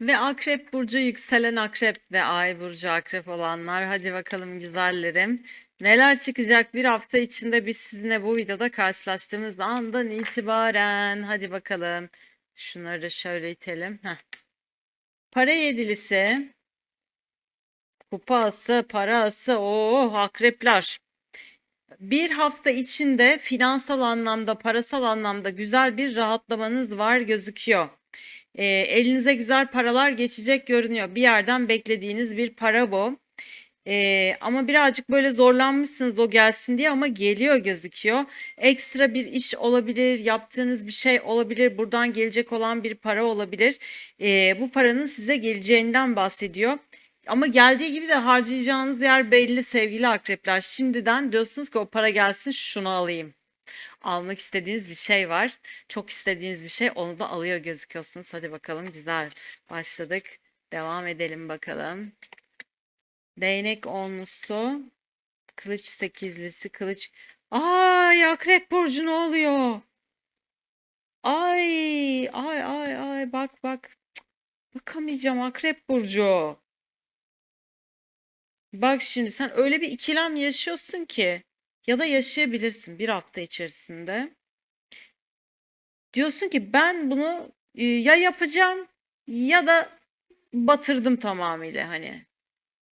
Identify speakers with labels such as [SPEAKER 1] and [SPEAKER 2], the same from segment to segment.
[SPEAKER 1] Ve Akrep Burcu yükselen Akrep ve Ay Burcu Akrep olanlar hadi bakalım güzellerim. Neler çıkacak bir hafta içinde biz sizinle bu videoda karşılaştığımız andan itibaren hadi bakalım. Şunları şöyle itelim. Heh. Para yedilisi, kupası, parası, o akrepler. Bir hafta içinde finansal anlamda, parasal anlamda güzel bir rahatlamanız var gözüküyor. E, elinize güzel paralar geçecek görünüyor. Bir yerden beklediğiniz bir para bu. E, ama birazcık böyle zorlanmışsınız o gelsin diye ama geliyor gözüküyor. Ekstra bir iş olabilir, yaptığınız bir şey olabilir, buradan gelecek olan bir para olabilir. E, bu paranın size geleceğinden bahsediyor. Ama geldiği gibi de harcayacağınız yer belli sevgili akrepler. Şimdiden diyorsunuz ki o para gelsin şunu alayım almak istediğiniz bir şey var. Çok istediğiniz bir şey onu da alıyor gözüküyorsunuz. Hadi bakalım güzel başladık. Devam edelim bakalım. Değnek onlusu, kılıç sekizlisi, kılıç. Ay akrep burcu ne oluyor? Ay ay ay ay bak bak. Bakamayacağım akrep burcu. Bak şimdi sen öyle bir ikilem yaşıyorsun ki ya da yaşayabilirsin bir hafta içerisinde. Diyorsun ki ben bunu e, ya yapacağım ya da batırdım tamamıyla hani.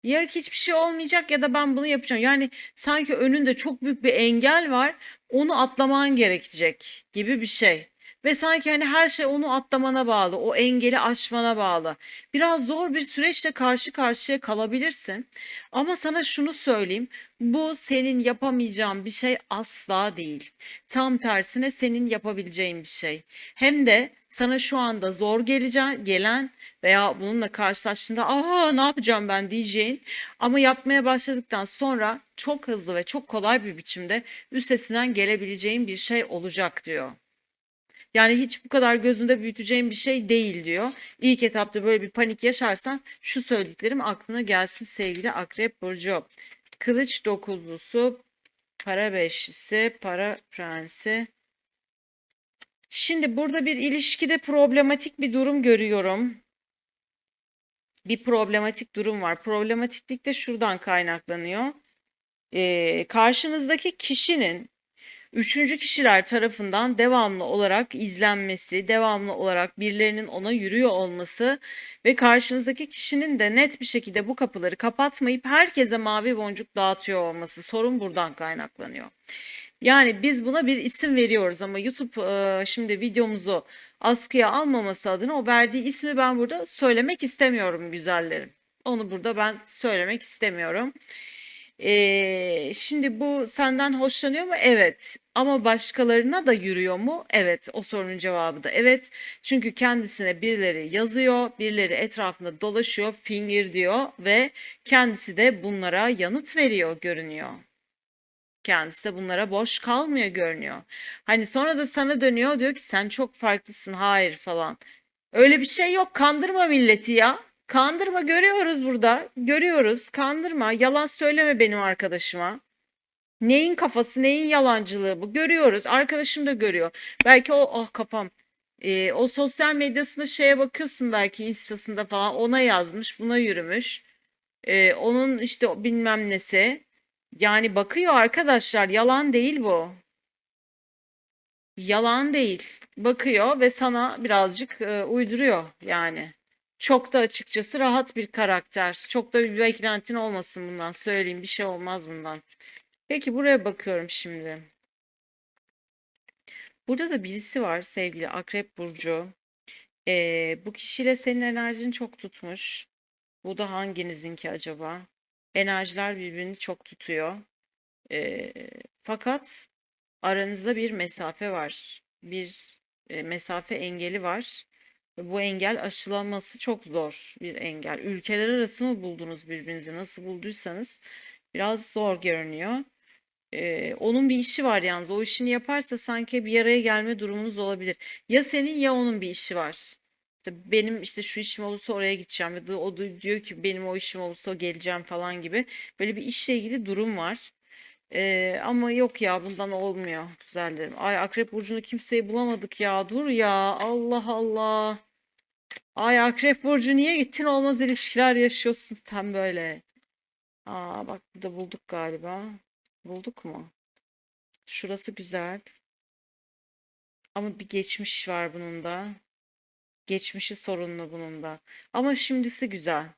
[SPEAKER 1] Ya hiçbir şey olmayacak ya da ben bunu yapacağım. Yani sanki önünde çok büyük bir engel var. Onu atlaman gerekecek gibi bir şey. Ve sanki hani her şey onu atlamana bağlı, o engeli aşmana bağlı. Biraz zor bir süreçle karşı karşıya kalabilirsin. Ama sana şunu söyleyeyim, bu senin yapamayacağın bir şey asla değil. Tam tersine senin yapabileceğin bir şey. Hem de sana şu anda zor geleceğin, gelen veya bununla karşılaştığında aa ne yapacağım ben diyeceğin ama yapmaya başladıktan sonra çok hızlı ve çok kolay bir biçimde üstesinden gelebileceğin bir şey olacak diyor. Yani hiç bu kadar gözünde büyüteceğin bir şey değil diyor. İlk etapta böyle bir panik yaşarsan şu söylediklerim aklına gelsin sevgili Akrep Burcu. Kılıç dokuzlusu, para beşlisi, para prensi. Şimdi burada bir ilişkide problematik bir durum görüyorum. Bir problematik durum var. Problematiklik de şuradan kaynaklanıyor. Ee, karşınızdaki kişinin üçüncü kişiler tarafından devamlı olarak izlenmesi, devamlı olarak birilerinin ona yürüyor olması ve karşınızdaki kişinin de net bir şekilde bu kapıları kapatmayıp herkese mavi boncuk dağıtıyor olması. Sorun buradan kaynaklanıyor. Yani biz buna bir isim veriyoruz ama YouTube e, şimdi videomuzu askıya almaması adına o verdiği ismi ben burada söylemek istemiyorum güzellerim. Onu burada ben söylemek istemiyorum. Ee, şimdi bu senden hoşlanıyor mu? Evet. Ama başkalarına da yürüyor mu? Evet. O sorunun cevabı da evet. Çünkü kendisine birileri yazıyor, birileri etrafında dolaşıyor, finger diyor ve kendisi de bunlara yanıt veriyor görünüyor. Kendisi de bunlara boş kalmıyor görünüyor. Hani sonra da sana dönüyor diyor ki sen çok farklısın hayır falan. Öyle bir şey yok kandırma milleti ya. Kandırma görüyoruz burada. Görüyoruz. Kandırma. Yalan söyleme benim arkadaşıma. Neyin kafası, neyin yalancılığı bu? Görüyoruz. Arkadaşım da görüyor. Belki o ah kafam. Ee, o sosyal medyasında şeye bakıyorsun belki instasında falan ona yazmış, buna yürümüş. Ee, onun işte bilmem nesi. Yani bakıyor arkadaşlar. Yalan değil bu. Yalan değil. Bakıyor ve sana birazcık e, uyduruyor yani. Çok da açıkçası rahat bir karakter. Çok da bir beklentin olmasın bundan. Söyleyeyim bir şey olmaz bundan. Peki buraya bakıyorum şimdi. Burada da birisi var sevgili Akrep Burcu. Ee, bu kişiyle senin enerjini çok tutmuş. Bu da hanginizinki acaba? Enerjiler birbirini çok tutuyor. Ee, fakat aranızda bir mesafe var. Bir e, mesafe engeli var. Bu engel aşılaması çok zor bir engel. Ülkeler arası mı buldunuz birbirinizi? Nasıl bulduysanız biraz zor görünüyor. Ee, onun bir işi var yalnız. O işini yaparsa sanki bir araya gelme durumunuz olabilir. Ya senin ya onun bir işi var. İşte benim işte şu işim olursa oraya gideceğim ya da o diyor ki benim o işim olursa geleceğim falan gibi. Böyle bir işle ilgili durum var. Ee, ama yok ya bundan olmuyor güzellerim. Ay Akrep Burcu'nu kimseyi bulamadık ya. Dur ya Allah Allah. Ay Akrep Burcu niye gittin olmaz ilişkiler yaşıyorsun sen böyle. Aa bak burada bulduk galiba. Bulduk mu? Şurası güzel. Ama bir geçmiş var bunun da. Geçmişi sorunlu bunun da. Ama şimdisi güzel.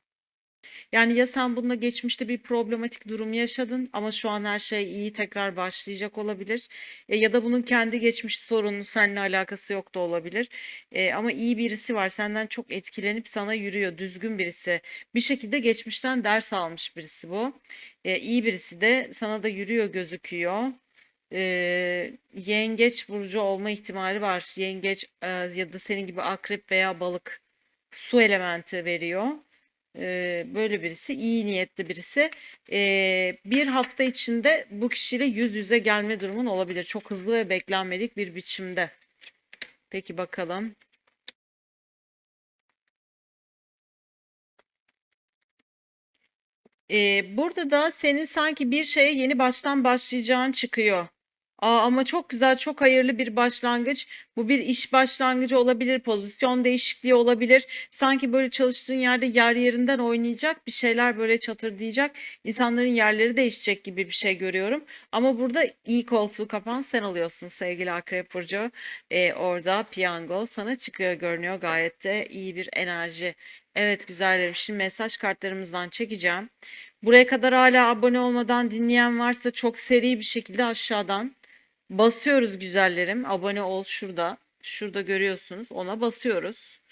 [SPEAKER 1] Yani ya sen bununla geçmişte bir problematik durum yaşadın ama şu an her şey iyi tekrar başlayacak olabilir. E, ya da bunun kendi geçmiş sorunu seninle alakası yok da olabilir. E, ama iyi birisi var senden çok etkilenip sana yürüyor düzgün birisi. Bir şekilde geçmişten ders almış birisi bu. E, iyi birisi de sana da yürüyor gözüküyor. E, yengeç burcu olma ihtimali var. Yengeç e, ya da senin gibi akrep veya balık su elementi veriyor. Böyle birisi, iyi niyetli birisi. Bir hafta içinde bu kişiyle yüz yüze gelme durumun olabilir. Çok hızlı ve beklenmedik bir biçimde. Peki bakalım. Burada da senin sanki bir şeye yeni baştan başlayacağın çıkıyor. Aa, ama çok güzel, çok hayırlı bir başlangıç. Bu bir iş başlangıcı olabilir, pozisyon değişikliği olabilir. Sanki böyle çalıştığın yerde yer yerinden oynayacak, bir şeyler böyle çatırdayacak. İnsanların yerleri değişecek gibi bir şey görüyorum. Ama burada iyi koltuğu kapan sen alıyorsun sevgili Akrep Burcu. Ee, orada piyango sana çıkıyor görünüyor. Gayet de iyi bir enerji. Evet güzellerim. Şimdi mesaj kartlarımızdan çekeceğim. Buraya kadar hala abone olmadan dinleyen varsa çok seri bir şekilde aşağıdan Basıyoruz güzellerim. Abone ol şurada. Şurada görüyorsunuz. Ona basıyoruz.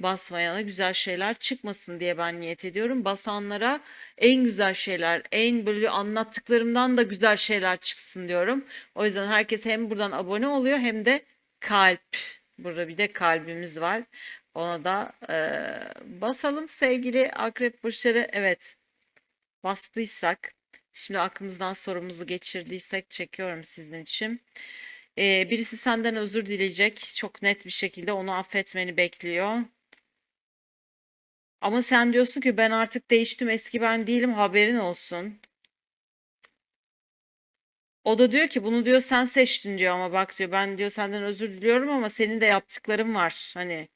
[SPEAKER 1] Basmayana güzel şeyler çıkmasın diye ben niyet ediyorum. Basanlara en güzel şeyler, en böyle anlattıklarımdan da güzel şeyler çıksın diyorum. O yüzden herkes hem buradan abone oluyor hem de kalp. Burada bir de kalbimiz var. Ona da e, basalım sevgili akrep burçları. Evet bastıysak Şimdi aklımızdan sorumuzu geçirdiysek çekiyorum sizin için. Ee, birisi senden özür dileyecek. Çok net bir şekilde onu affetmeni bekliyor. Ama sen diyorsun ki ben artık değiştim eski ben değilim haberin olsun. O da diyor ki bunu diyor sen seçtin diyor ama bak diyor ben diyor senden özür diliyorum ama senin de yaptıkların var. Hani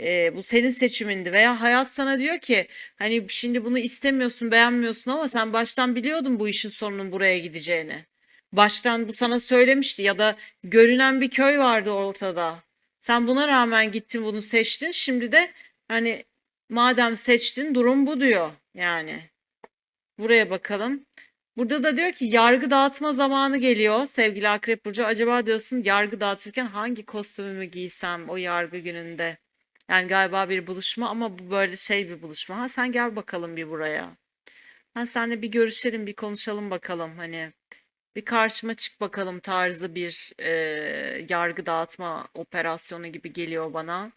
[SPEAKER 1] e, bu senin seçimindi veya hayat sana diyor ki hani şimdi bunu istemiyorsun beğenmiyorsun ama sen baştan biliyordun bu işin sonunun buraya gideceğini. Baştan bu sana söylemişti ya da görünen bir köy vardı ortada. Sen buna rağmen gittin bunu seçtin. Şimdi de hani madem seçtin durum bu diyor yani. Buraya bakalım. Burada da diyor ki yargı dağıtma zamanı geliyor sevgili Akrep Burcu. Acaba diyorsun yargı dağıtırken hangi kostümümü giysem o yargı gününde? Yani galiba bir buluşma ama bu böyle şey bir buluşma. Ha sen gel bakalım bir buraya. Ha senle bir görüşelim, bir konuşalım bakalım hani. Bir karşıma çık bakalım tarzı bir e, yargı dağıtma operasyonu gibi geliyor bana.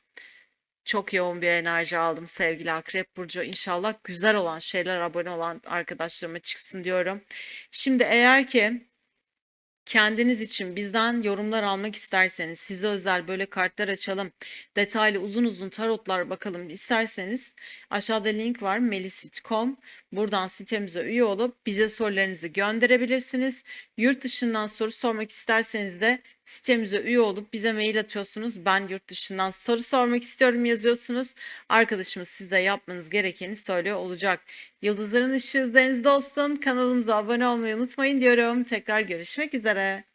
[SPEAKER 1] Çok yoğun bir enerji aldım sevgili Akrep Burcu. İnşallah güzel olan şeyler abone olan arkadaşlarıma çıksın diyorum. Şimdi eğer ki kendiniz için bizden yorumlar almak isterseniz, size özel böyle kartlar açalım, detaylı uzun uzun tarotlar bakalım isterseniz aşağıda link var melisit.com. Buradan sitemize üye olup bize sorularınızı gönderebilirsiniz. Yurt dışından soru sormak isterseniz de sitemize üye olup bize mail atıyorsunuz. Ben yurt dışından soru sormak istiyorum yazıyorsunuz. Arkadaşımız size yapmanız gerekeni söylüyor olacak. Yıldızların ışığı üzerinizde olsun. Kanalımıza abone olmayı unutmayın diyorum. Tekrar görüşmek üzere.